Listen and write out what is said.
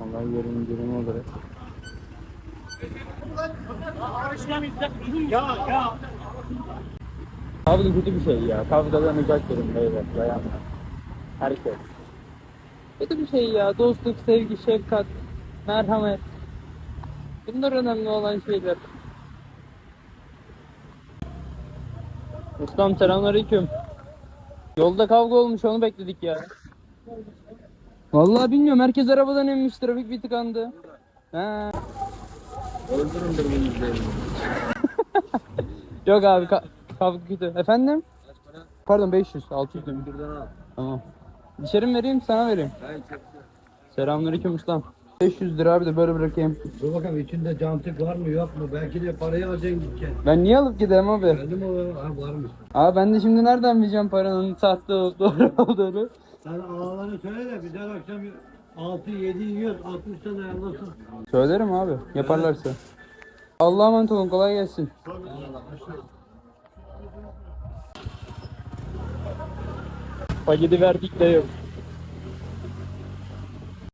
Vallahi yarın indirim olarak. Kavga kötü bir şey ya. Kavgadan uzak durun beyler. Dayanma. Herkes. Kötü bir şey ya. Dostluk, sevgi, şefkat, merhamet. Bunlar önemli olan şeyler. Ustam selamünaleyküm. Yolda kavga olmuş onu bekledik ya. Vallahi bilmiyorum herkes arabadan inmiş trafik bir tıkandı. Ha. Öldürün birbirinizleri. Yok abi ka- kavga kötü. Efendim? Pardon 500 600 demiş. Al. Tamam. Mı vereyim sana vereyim. Ben çektim. Selamünaleyküm ustam. 500 lira abi de böyle bırakayım. Dur bakalım içinde cantık var mı yok mu? Belki de parayı alacaksın gideceksin. Ben niye alıp gideyim abi? Geldim o ha varmış. Abi ben de şimdi nereden bileceğim paranın sahte olup doğru olduğunu? Sen ağaları söyle de biz her akşam 6-7 yiyoruz. 60 tane ayarlasın. Söylerim abi yaparlarsa. Allah'a emanet olun kolay gelsin. Paketi verdik de yok.